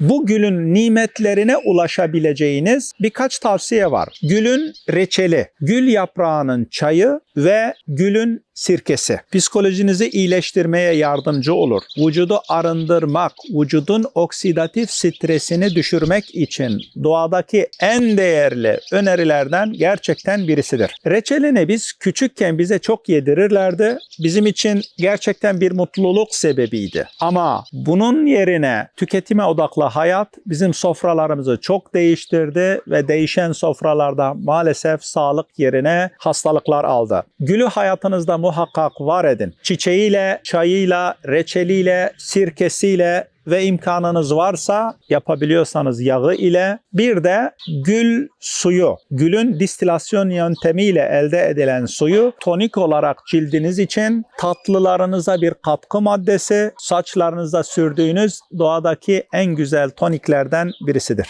bu gülün nimetlerine ulaşabileceğiniz birkaç tavsiye var. Gülün reçeli, gül yaprağının çayı ve gülün sirkesi psikolojinizi iyileştirmeye yardımcı olur. Vücudu arındırmak, vücudun oksidatif stresini düşürmek için doğadaki en değerli önerilerden gerçekten birisidir. Reçelini biz küçükken bize çok yedirirlerdi. Bizim için gerçekten bir mutluluk sebebiydi. Ama bunun yerine tüketime odaklı hayat bizim sofralarımızı çok değiştirdi ve değişen sofralarda maalesef sağlık yerine hastalıklar aldı. Gülü hayatınızda muhakkak var edin. Çiçeğiyle, çayıyla, reçeliyle, sirkesiyle ve imkanınız varsa yapabiliyorsanız yağı ile bir de gül suyu, gülün distilasyon yöntemiyle elde edilen suyu tonik olarak cildiniz için tatlılarınıza bir katkı maddesi, saçlarınıza sürdüğünüz doğadaki en güzel toniklerden birisidir.